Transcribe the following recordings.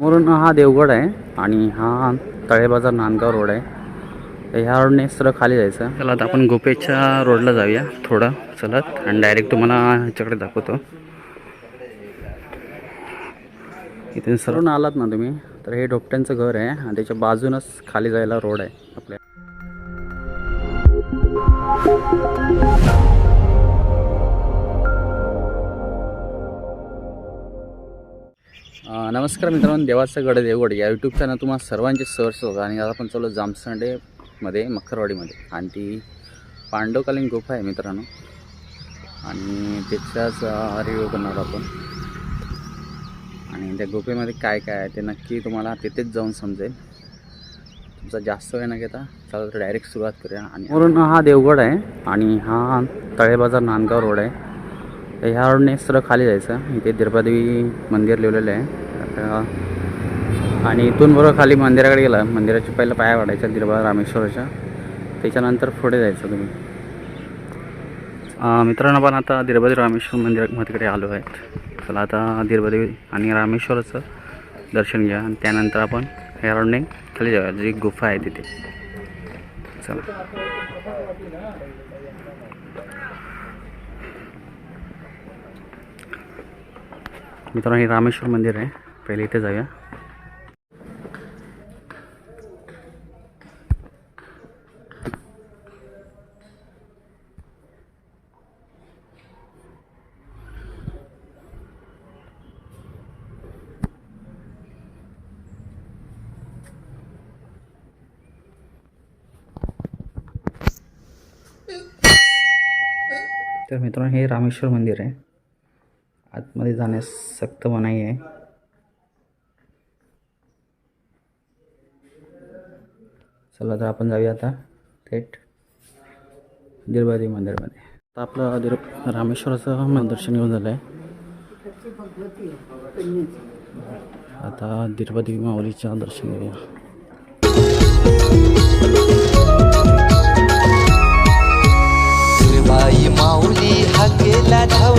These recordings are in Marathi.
समोरून हा देवगड आहे आणि हा तळेबाजार नांदगाव रोड आहे. ह्या रोडने सरळ खाली जायचं. चला आता आपण गुपेच्या रोडला जाऊया थोडं. चलत आणि डायरेक्ट तुम्हाला ह्याच्याकडे दाखवतो. इथून सरळ आलात ना तुम्ही तर हे डोपट्यांचं घर आहे आणि त्याच्या बाजूनच खाली जायला रोड आहे आपल्या नमस्कार मित्रांनो देवाचं गड देवगड या यूट्यूब चॅनल तुम्हाला सर्वांचे सर्च होतं आणि आज आपण चालू जामसंडेमध्ये मखरवाडीमध्ये. आणि ती पांडवकालीन गुफा आहे मित्रांनो. आणि त्याचाच रिव्ह्यू करणार आपण. आणि त्या गुफेमध्ये काय काय आहे ते नक्की तुम्हाला तिथेच जाऊन समजेल. तुमचा जास्त वेळ न घेता चला तर डायरेक्ट सुरुवात करूया. आणि वरून हा देवगड आहे आणि हा तळेबाजार नांदगाव रोड आहे. तर ह्या रोडने सरळ खाली जायचं. इथे दिरबादेवी मंदिर लिहिलेलं आहे. आणि इथून बरोबर खाली मंदिराकडे गेला. मंदिराच्या पहिलं पाया वाढायच्या दिरबा रामेश्वराच्या. त्याच्यानंतर पुढे जायचं तुम्ही. मित्रांनो आपण आता दिरबादेवी रामेश्वर मंदिरामध्येकडे आलो आहेत. चला आता दिरबादेवी आणि रामेश्वराचं दर्शन घ्या. आणि त्यानंतर आपण ह्या रोडने खाली जाऊया. जी गुफा आहे तिथे. चला. मित्रांनो हे रामेश्वर मंदिर आहे. पहिले इथे जाऊया. तर मित्रांनो हे रामेश्वर मंदिर आहे. आतमध्ये जाण्यास सक्त मनाई आहे. चला तर आपण जाऊया आता थेट देवी मंदिरमध्ये. आता आपलं दिर रामेश्वराचं दर्शन घेऊन झालं आहे आता दिरबादेवी माऊलीचं दर्शन घेऊया. माऊली हा केला धाव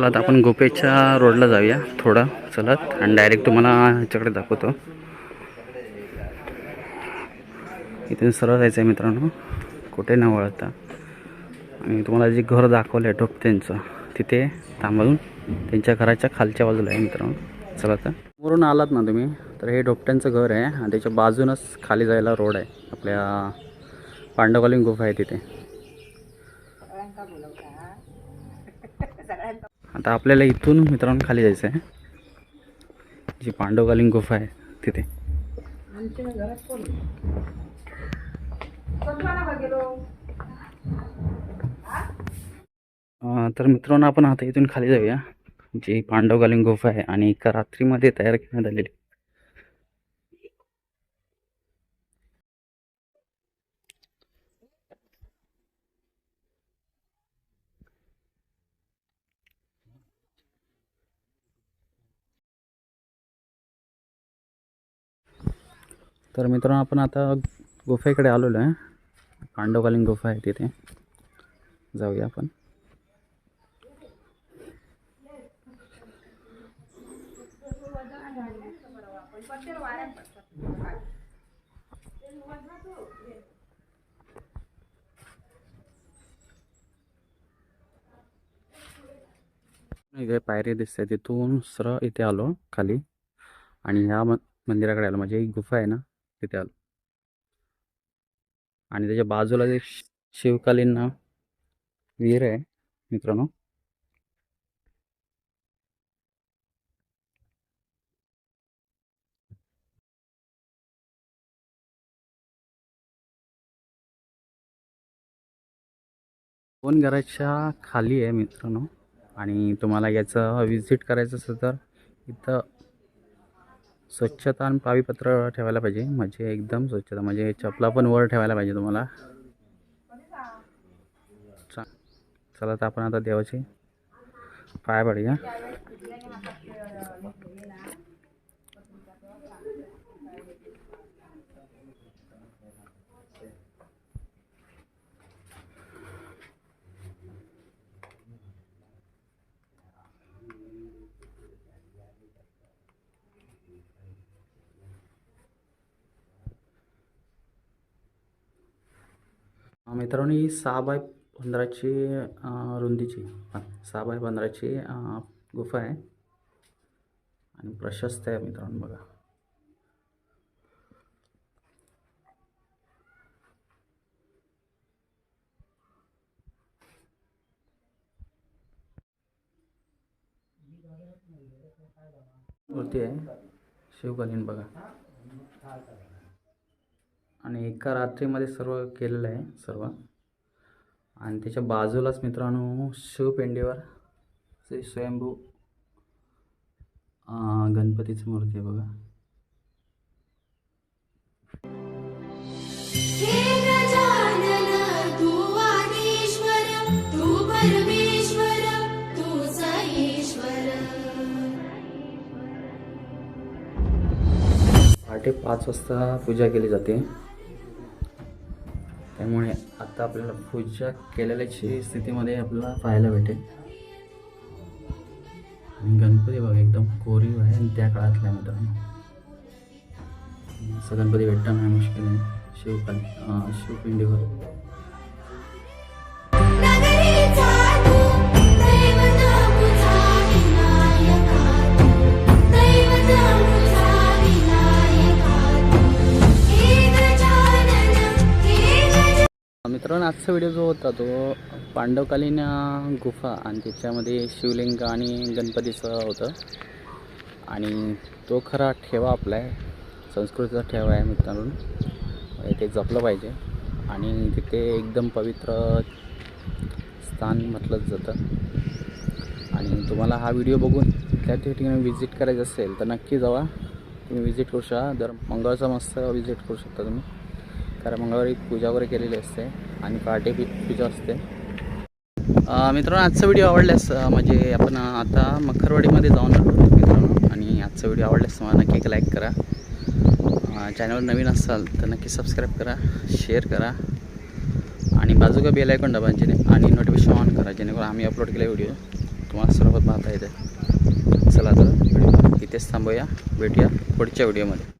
चला आता आपण गोपेच्या रोडला जाऊया थोडं चलत. आणि डायरेक्ट तुम्हाला ह्याच्याकडे दाखवतो. इथून सरळ जायचं आहे मित्रांनो. कुठे न वळता. आणि तुम्हाला जे घर दाखवलं आहे टोप त्यांचं तिथे थांबून त्यांच्या घराच्या खालच्या बाजूला आहे मित्रांनो. चला आता. वरून आलात ना तुम्ही तर हे डोपट्यांचं घर आहे. आणि त्याच्या बाजूनच खाली जायला रोड आहे. आपल्या पांडवकालीन गुफा आहे तिथे. आता आपल्याला इथून मित्रांनो खाली जायचं आहे. जी पांडवकालीन गुफा आहे तिथे. तर मित्रांनो आपण आता इथून खाली जाऊया. जी पांडवकालीन गुफा आहे आणि एका रात्रीमध्ये तयार करण्यात आलेली तर मित्रांनो आपण आता गुफेकडे आलेलो आहे. पांडवकालीन गुफा आहे तिथे. जाऊया आपण. इथे पायरी दिसते तिथून सरळ इथे आलो खाली. आणि ह्या म मंदिराकडे आलो. म्हणजे एक गुफा आहे ना तिथे आलो. आणि त्याच्या बाजूला एक शिवकालीन अ, विहीर आहे मित्रांनो. दोन घराच्या खाली आहे मित्रांनो. आणि तुम्हाला याचं व्हिजिट करायचं असेल तर इथं स्वच्छता आणि पावीपत्र ठेवायला पाहिजे. म्हणजे एकदम स्वच्छता. म्हणजे चपला पण वर ठेवायला पाहिजे तुम्हाला. चा चला तर आपण आता देवाचे पाय पडूया मित्रांनो ही सहा बाय पंधराची रुंदीची. सहा बाय पंधराची गुफा आहे. आणि प्रशस्त आहे मित्रांनो बघा. मूर्ती आहे. शिवकालीन बघा. आणि एका रात्रीमध्ये सर्व केलेलं आहे सर्व. आणि त्याच्या बाजूलाच मित्रांनो शिवपिंडीवर श्री स्वयंभू गणपतीची मूर्ती आहे बघा. पहाटे पाच वाजता पूजा केली जाते. त्यामुळे आता आपल्याला पूजा केलेल्याची स्थितीमध्ये आपल्याला पाहायला भेटेल. आणि गणपती बघा एकदम कोरीव आहे आणि त्या काळातल्या मित्रांनो. असं गणपती भेटणं नाही मुश्किल आहे. शिवकाली शिवपिंडीवर. मित्रांनो आजचा व्हिडिओ जो होता तो पांडवकालीन गुफा आणि त्याच्यामध्ये शिवलिंग आणि गणपतीचं होतं. आणि तो खरा ठेवा आपला आहे संस्कृतीचा ठेवा आहे मित्रांनो. ते जपलं पाहिजे. आणि तिथे एकदम पवित्र स्थान म्हटलं जातं. आणि तुम्हाला हा व्हिडिओ बघून त्या ठिकाणी व्हिजिट करायचं असेल तर नक्की जावा. तुम्ही व्हिजिट करू शकता. दर मंगळचा मस्त व्हिजिट करू शकता तुम्ही. कारण मंगळवारी पूजा वगैरे केलेली असते आणि पहाटे पी पूजा असते. मित्रांनो आजचा व्हिडिओ आवडल्यास म्हणजे आपण आता मखरवाडीमध्ये जाऊन आलो मित्रांनो आणि आजचा व्हिडिओ आवडल्यास तुम्हाला नक्की एक लाईक करा. चॅनल नवीन असाल तर नक्की सबस्क्राईब करा शेअर करा आणि बाजूका बेल ऐकून दाबा जेणे आणि नोटिफिकेशन ऑन करा जेणेकरून आम्ही अपलोड केला व्हिडिओ तुम्हाला सर्वात पाहता येते. चला तर व्हिडिओ इथेच थांबूया. भेटूया पुढच्या व्हिडिओमध्ये